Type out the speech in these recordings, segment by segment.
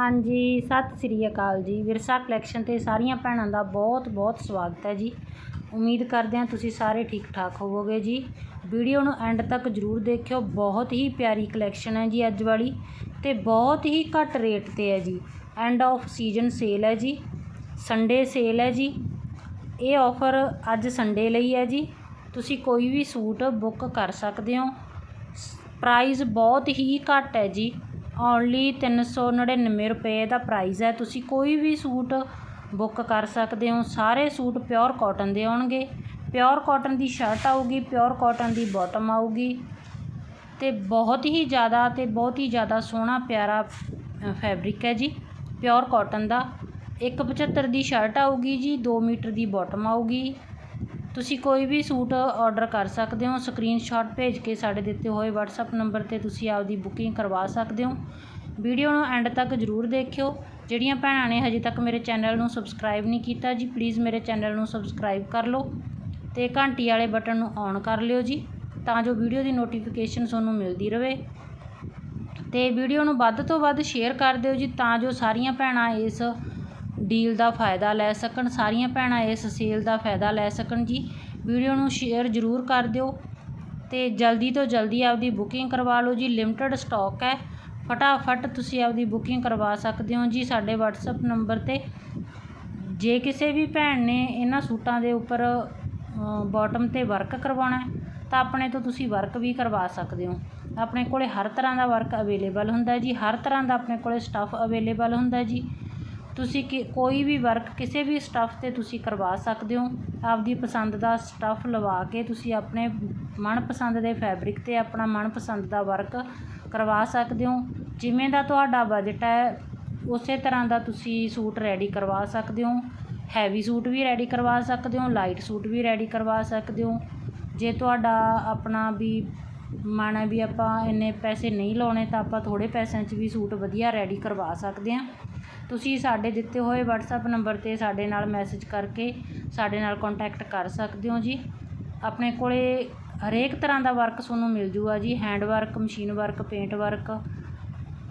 ਹਾਂਜੀ, ਸਤਿ ਸ੍ਰੀ ਅਕਾਲ ਜੀ। ਵਿਰਸਾ ਕਲੈਕਸ਼ਨ ਤੇ ਸਾਰੀਆਂ ਭੈਣਾਂ ਦਾ ਬਹੁਤ ਬਹੁਤ ਸਵਾਗਤ ਹੈ ਜੀ। ਉਮੀਦ ਕਰਦੇ ਹਾਂ ਤੁਸੀਂ ਸਾਰੇ ਠੀਕ ਠਾਕ ਹੋਵੋਗੇ ਜੀ। ਵੀਡੀਓ ਨੂੰ ਐਂਡ ਤੱਕ ਜਰੂਰ ਦੇਖਿਓ। ਬਹੁਤ ਹੀ ਪਿਆਰੀ ਕਲੈਕਸ਼ਨ ਹੈ ਜੀ ਅੱਜ ਵਾਲੀ ਤੇ ਬਹੁਤ ਹੀ ਘੱਟ ਰੇਟ ਤੇ ਹੈ ਜੀ। ਐਂਡ ਆਫ ਸੀਜ਼ਨ ਸੇਲ ਹੈ ਜੀ। ਸੰਡੇ ਸੇਲ ਹੈ ਜੀ। ਇਹ ਆਫਰ ਅੱਜ ਸੰਡੇ ਲਈ ਹੈ ਜੀ। ਤੁਸੀਂ ਕੋਈ ਵੀ ਸੂਟ ਬੁੱਕ ਕਰ ਸਕਦੇ ਹੋ। ਪ੍ਰਾਈਸ ਬਹੁਤ ਹੀ ਘੱਟ ਹੈ ਜੀ। ਓਨਲੀ 399 ਰੁਪਏ ਦਾ ਪ੍ਰਾਈਜ਼ ਹੈ। ਤੁਸੀਂ ਕੋਈ ਵੀ ਸੂਟ ਬੁੱਕ ਕਰ ਸਕਦੇ ਹੋ। ਸਾਰੇ ਸੂਟ ਪਿਓਰ ਕਾਟਨ ਦੇ ਆਉਣਗੇ। ਪਿਓਰ ਕਾਟਨ ਦੀ ਸ਼ਰਟ ਆਊਗੀ, ਪਿਓਰ ਕਾਟਨ ਦੀ ਬਾਟਮ ਆਊਗੀ ਤੇ ਬਹੁਤ ਹੀ ਜ਼ਿਆਦਾ ਤੇ ਬਹੁਤ ਹੀ ਜ਼ਿਆਦਾ ਸੋਹਣਾ ਪਿਆਰਾ ਫੈਬਰਿਕ ਹੈ ਜੀ। ਪਿਓਰ ਕਾਟਨ ਦਾ 175 ਦੀ ਸ਼ਰਟ ਆਊਗੀ ਜੀ 2 ਮੀਟਰ ਦੀ ਬਾਟਮ ਆਊਗੀ। ਤੁਸੀਂ ਕੋਈ ਵੀ ਸੂਟ ਆਰਡਰ ਕਰ ਸਕਦੇ ਹੋ ਸਕਰੀਨਸ਼ਾਟ ਭੇਜ ਕੇ ਸਾਡੇ ਦਿੱਤੇ ਹੋਏ WhatsApp ਨੰਬਰ ਤੇ ਤੁਸੀਂ ਆਪਦੀ ਬੁਕਿੰਗ ਕਰਵਾ ਸਕਦੇ ਹੋ। ਵੀਡੀਓ ਨੂੰ ਐਂਡ ਤੱਕ ਜਰੂਰ ਦੇਖਿਓ। ਜਿਹੜੀਆਂ ਭੈਣਾਂ ਨੇ ਹਜੇ ਤੱਕ ਮੇਰੇ ਚੈਨਲ ਨੂੰ ਸਬਸਕ੍ਰਾਈਬ ਨਹੀਂ ਕੀਤਾ ਜੀ ਪਲੀਜ਼ ਮੇਰੇ ਚੈਨਲ ਨੂੰ ਸਬਸਕ੍ਰਾਈਬ ਕਰ ਲਓ ਤੇ ਘੰਟੀ ਵਾਲੇ ਬਟਨ ਨੂੰ ਔਨ ਕਰ ਲਿਓ ਜੀ, ਤਾਂ ਜੋ ਵੀਡੀਓ ਦੀ ਨੋਟੀਫਿਕੇਸ਼ਨ ਤੁਹਾਨੂੰ ਮਿਲਦੀ ਰਹੇ ਤੇ ਵੀਡੀਓ ਨੂੰ ਵੱਧ ਤੋਂ ਵੱਧ ਸ਼ੇਅਰ ਕਰ ਦਿਓ ਜੀ, ਤਾਂ ਜੋ ਸਾਰੀਆਂ ਭੈਣਾਂ ਇਸ ਡੀਲ ਦਾ ਫਾਇਦਾ ਲੈ ਸਕਣ, ਸਾਰੀਆਂ ਭੈਣਾਂ ਇਸ ਸੇਲ ਦਾ ਫਾਇਦਾ ਲੈ ਸਕਣ ਜੀ। ਵੀਡੀਓ ਨੂੰ ਸ਼ੇਅਰ ਜ਼ਰੂਰ ਕਰ ਦਿਓ ਅਤੇ ਜਲਦੀ ਤੋਂ ਜਲਦੀ ਆਪਦੀ ਬੁਕਿੰਗ ਕਰਵਾ ਲਓ ਜੀ। ਲਿਮਟਿਡ ਸਟਾਕ ਹੈ। ਫਟਾਫਟ ਤੁਸੀਂ ਆਪਦੀ ਬੁਕਿੰਗ ਕਰਵਾ ਸਕਦੇ ਹੋ ਜੀ। ਸਾਡੇ WhatsApp ਨੰਬਰ ਤੇ ਜੇ ਕਿਸੇ ਵੀ ਭੈਣ ਨੇ ਇਹਨਾਂ ਸੂਟਾਂ ਦੇ ਉੱਪਰ ਬਾਟਮ ਤੇ ਵਰਕ ਕਰਵਾਉਣਾ ਤਾਂ ਆਪਣੇ ਤੋਂ ਤੁਸੀਂ ਵਰਕ ਵੀ ਕਰਵਾ ਸਕਦੇ ਹੋ। ਆਪਣੇ ਕੋਲੇ ਹਰ ਤਰ੍ਹਾਂ ਦਾ ਵਰਕ ਅਵੇਲੇਬਲ ਹੁੰਦਾ ਜੀ। ਹਰ ਤਰ੍ਹਾਂ ਦਾ ਆਪਣੇ ਕੋਲੇ ਸਟੱਫ ਅਵੇਲੇਬਲ ਹੁੰਦਾ ਜੀ। ਤੁਸੀਂ ਕਿ, ਕੋਈ ਵੀ ਵਰਕ ਕਿਸੇ ਵੀ ਸਟੱਫ ਤੇ ਤੁਸੀਂ ਕਰਵਾ ਸਕਦੇ ਹੋ। ਆਪਦੀ ਪਸੰਦ ਦਾ ਸਟੱਫ ਲਵਾ ਕੇ ਤੁਸੀਂ ਆਪਣੇ ਮਨਪਸੰਦ ਦੇ ਫੈਬਰਿਕ ਤੇ ਆਪਣਾ ਮਨਪਸੰਦ ਦਾ ਵਰਕ ਕਰਵਾ ਸਕਦੇ ਹੋ। ਜਿਵੇਂ ਦਾ ਤੁਹਾਡਾ ਬਜਟ ਹੈ, ਉਸੇ ਤਰ੍ਹਾਂ ਦਾ ਤੁਸੀਂ ਸੂਟ ਰੈਡੀ ਕਰਵਾ ਸਕਦੇ ਹੋ। ਹੈਵੀ ਸੂਟ ਵੀ ਰੈਡੀ ਕਰਵਾ ਸਕਦੇ ਹੋ ਲਾਈਟ ਸੂਟ ਵੀ ਰੈਡੀ ਕਰਵਾ ਸਕਦੇ ਹੋ। ਜੇ ਤੁਹਾਡਾ ਆਪਣਾ ਵੀ ਮਨ ਹੈ ਵੀ ਆਪਾਂ ਇੰਨੇ ਪੈਸੇ ਨਹੀਂ ਲਾਉਣੇ ਤਾਂ ਆਪਾਂ ਥੋੜੇ ਪੈਸਿਆਂ 'ਚ ਵੀ ਸੂਟ ਵਧੀਆ ਰੈਡੀ ਕਰਵਾ ਸਕਦੇ ਹਾਂ। ਤੁਸੀਂ ਸਾਡੇ ਦਿੱਤੇ ਹੋਏ WhatsApp ਨੰਬਰ ਤੇ ਸਾਡੇ ਨਾਲ ਮੈਸੇਜ ਕਰਕੇ ਸਾਡੇ ਨਾਲ ਕੰਟੈਕਟ ਕਰ ਸਕਦੇ ਹੋ ਜੀ। ਆਪਣੇ ਕੋਲੇ ਹਰੇਕ ਤਰ੍ਹਾਂ ਦਾ ਵਰਕ ਤੁਹਾਨੂੰ ਮਿਲ ਜੂਗਾ ਜੀ। Hand work machine work paint work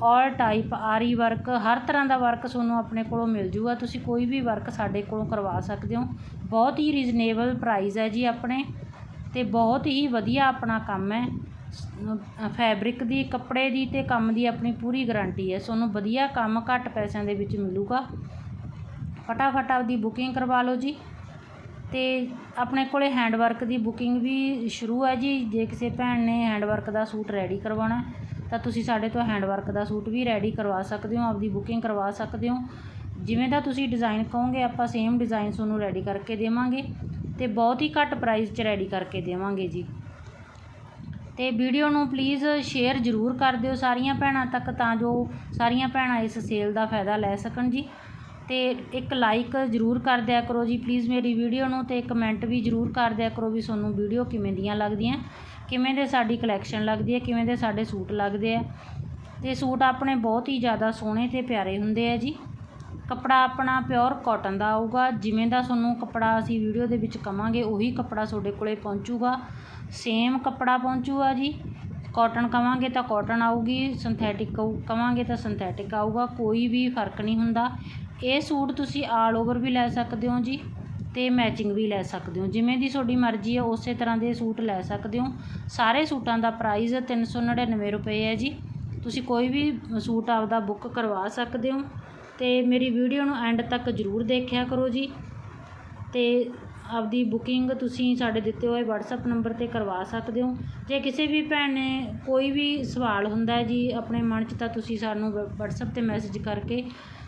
all type aari work ਹਰ ਤਰ੍ਹਾਂ ਦਾ ਵਰਕ ਤੁਹਾਨੂੰ ਆਪਣੇ ਕੋਲੋਂ ਮਿਲ ਜੂਗਾ। ਤੁਸੀਂ ਕੋਈ ਵੀ ਵਰਕ ਸਾਡੇ ਕੋਲੋਂ ਕਰਵਾ ਸਕਦੇ ਹੋ। ਬਹੁਤ ਹੀ ਰੀਜ਼ਨੇਬਲ ਪ੍ਰਾਈਸ ਹੈ ਜੀ ਆਪਣੇ ਤੇ ਬਹੁਤ ਹੀ ਵਧੀਆ ਆਪਣਾ ਕੰਮ ਹੈ। ਫੈਬਰਿਕ ਦੀ, ਕੱਪੜੇ ਦੀ ਅਤੇ ਕੰਮ ਦੀ ਆਪਣੀ ਪੂਰੀ ਗਰੰਟੀ ਹੈ। ਤੁਹਾਨੂੰ ਵਧੀਆ ਕੰਮ ਘੱਟ ਪੈਸਿਆਂ ਦੇ ਵਿੱਚ ਮਿਲੂਗਾ। ਫਟਾਫਟ ਆਪਦੀ ਬੁਕਿੰਗ ਕਰਵਾ ਲਓ ਜੀ। ਤੇ ਆਪਣੇ ਕੋਲੇ ਹੈਂਡ ਵਰਕ ਦੀ ਬੁਕਿੰਗ ਵੀ ਸ਼ੁਰੂ ਹੈ ਜੀ। ਜੇ ਕਿਸੇ ਭੈਣ ਨੇ ਹੈਂਡ ਵਰਕ ਦਾ ਸੂਟ ਰੈਡੀ ਕਰਵਾਉਣਾ ਤਾਂ ਤੁਸੀਂ ਸਾਡੇ ਤੋਂ ਹੈਂਡ ਵਰਕ ਦਾ ਸੂਟ ਵੀ ਰੈਡੀ ਕਰਵਾ ਸਕਦੇ ਹੋ, ਆਪਦੀ ਬੁਕਿੰਗ ਕਰਵਾ ਸਕਦੇ ਹੋ। ਜਿਵੇਂ ਦਾ ਤੁਸੀਂ ਡਿਜ਼ਾਈਨ ਕਹੋਗੇ, ਆਪਾਂ ਸੇਮ ਡਿਜ਼ਾਈਨ ਤੁਹਾਨੂੰ ਰੈਡੀ ਕਰਕੇ ਦੇਵਾਂਗੇ। ਤੇ ਬਹੁਤ ਹੀ ਘੱਟ ਪ੍ਰਾਈਸ 'ਚ ਰੈਡੀ ਕਰਕੇ ਦੇਵਾਂਗੇ ਜੀ। ਅਤੇ ਵੀਡੀਓ ਨੂੰ ਪਲੀਜ਼ ਸ਼ੇਅਰ ਜ਼ਰੂਰ ਕਰ ਦਿਓ ਸਾਰੀਆਂ ਭੈਣਾਂ ਤੱਕ ਤਾਂ ਜੋ ਸਾਰੀਆਂ ਭੈਣਾਂ ਇਸ ਸੇਲ ਦਾ ਫਾਇਦਾ ਲੈ ਸਕਣ ਜੀ। ਅਤੇ ਇੱਕ ਲਾਈਕ ਜ਼ਰੂਰ ਕਰ ਦਿਆ ਕਰੋ ਜੀ ਪਲੀਜ਼ ਮੇਰੀ ਵੀਡੀਓ ਨੂੰ ਅਤੇ ਕਮੈਂਟ ਵੀ ਜ਼ਰੂਰ ਕਰ ਦਿਆ ਕਰੋ ਵੀ ਤੁਹਾਨੂੰ ਵੀਡੀਓ ਕਿਵੇਂ ਦੀਆਂ ਲੱਗਦੀਆਂ, ਕਿਵੇਂ ਦੇ ਸਾਡੀ ਕਲੈਕਸ਼ਨ ਲੱਗਦੀ ਹੈ, ਕਿਵੇਂ ਦੇ ਸਾਡੇ ਸੂਟ ਲੱਗਦੇ ਆ। ਅਤੇ ਸੂਟ ਆਪਣੇ ਬਹੁਤ ਹੀ ਜ਼ਿਆਦਾ ਸੋਹਣੇ ਅਤੇ ਪਿਆਰੇ ਹੁੰਦੇ ਆ ਜੀ। ਕੱਪੜਾ ਆਪਣਾ ਪਿਓਰ ਕਾਟਨ ਦਾ ਆਊਗਾ। ਜਿਵੇਂ ਦਾ ਤੁਹਾਨੂੰ ਕੱਪੜਾ ਅਸੀਂ ਵੀਡੀਓ ਦੇ ਵਿੱਚ ਕਵਾਂਗੇ, ਉਹੀ ਕੱਪੜਾ ਤੁਹਾਡੇ ਕੋਲੇ ਪਹੁੰਚੂਗਾ। ਸੇਮ ਕੱਪੜਾ ਪਹੁੰਚੂਗਾ ਜੀ। ਕਾਟਨ ਕਵਾਂਗੇ ਤਾਂ ਕਾਟਨ ਆਊਗੀ ਸਿੰਥੈਟਿਕ ਕਵਾਂਗੇ ਤਾਂ ਸਿੰਥੈਟਿਕ ਆਊਗਾ, ਕੋਈ ਵੀ ਫ਼ਰਕ ਨਹੀਂ ਹੁੰਦਾ। ਇਹ ਸੂਟ ਤੁਸੀਂ ਆਲ ਓਵਰ ਵੀ ਲੈ ਸਕਦੇ ਹੋ ਜੀ ਤੇ ਮੈਚਿੰਗ ਵੀ ਲੈ ਸਕਦੇ ਹੋ। ਜਿਵੇਂ ਦੀ ਤੁਹਾਡੀ ਮਰਜ਼ੀ ਹੈ, ਉਸੇ ਤਰ੍ਹਾਂ ਦੇ ਸੂਟ ਲੈ ਸਕਦੇ ਹੋ। ਸਾਰੇ ਸੂਟਾਂ ਦਾ ਪ੍ਰਾਈਸ 399 ਰੁਪਏ ਹੈ ਜੀ। ਤੁਸੀਂ ਕੋਈ ਵੀ ਸੂਟ ਆਪਦਾ ਬੁੱਕ ਕਰਵਾ ਸਕਦੇ ਹੋ। ਤੇ ਮੇਰੀ ਵੀਡੀਓ ਨੂੰ ਐਂਡ ਤੱਕ ਜ਼ਰੂਰ ਦੇਖਿਆ ਕਰੋ ਜੀ। ਤੇ ਆਪਦੀ ਬੁਕਿੰਗ ਤੁਸੀਂ ਸਾਡੇ ਦਿੱਤੇ ਹੋਏ WhatsApp ਨੰਬਰ ਤੇ ਕਰਵਾ ਸਕਦੇ ਹੋ। ਜੇ ਕਿਸੇ ਵੀ ਭੈਣ ਨੇ ਕੋਈ ਵੀ ਸਵਾਲ ਹੁੰਦਾ ਹੈ ਜੀ, ਆਪਣੇ ਮਨ 'ਚ ਤਾਂ ਤੁਸੀਂ ਸਾਨੂੰ WhatsApp ਤੇ ਮੈਸੇਜ ਕਰਕੇ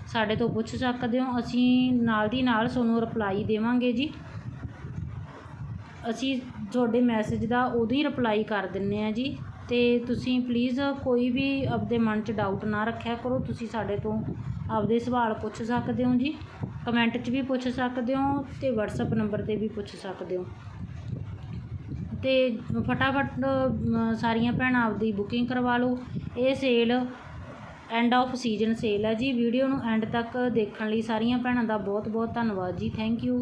ਸਾਡੇ ਤੋਂ ਪੁੱਛ ਸਕਦੇ ਹੋ। ਅਸੀਂ ਨਾਲ ਦੀ ਨਾਲ ਤੁਹਾਨੂੰ ਰਿਪਲਾਈ ਦੇਵਾਂਗੇ ਜੀ। ਅਸੀਂ ਤੁਹਾਡੇ ਮੈਸੇਜ ਦਾ ਉਦੋਂ ਹੀ ਰਿਪਲਾਈ ਕਰ ਦਿੰਨੇ ਆ ਜੀ। ਅਤੇ ਤੁਸੀਂ ਪਲੀਜ਼ ਕੋਈ ਵੀ ਆਪਦੇ ਮਨ 'ਚ ਡਾਊਟ ਨਾ ਰੱਖਿਆ ਕਰੋ, ਤੁਸੀਂ ਸਾਡੇ ਤੋਂ ਆਪਦੇ ਸਵਾਲ ਪੁੱਛ ਸਕਦੇ ਹੋ ਜੀ। ਕਮੈਂਟ 'ਚ ਵੀ ਪੁੱਛ ਸਕਦੇ ਹੋ ਅਤੇ ਵਟਸਐਪ ਨੰਬਰ ਤੇ ਵੀ ਪੁੱਛ ਸਕਦੇ ਹੋ। ਅਤੇ ਫਟਾਫਟ ਸਾਰੀਆਂ ਭੈਣਾਂ ਆਪਦੀ ਬੁਕਿੰਗ ਕਰਵਾ ਲਓ। ਇਹ sale end of season sale ਹੈ ਜੀ। ਵੀਡੀਓ ਨੂੰ ਐਂਡ ਤੱਕ ਦੇਖਣ ਲਈ ਸਾਰੀਆਂ ਭੈਣਾਂ ਦਾ ਬਹੁਤ ਬਹੁਤ ਧੰਨਵਾਦ ਜੀ। Thank you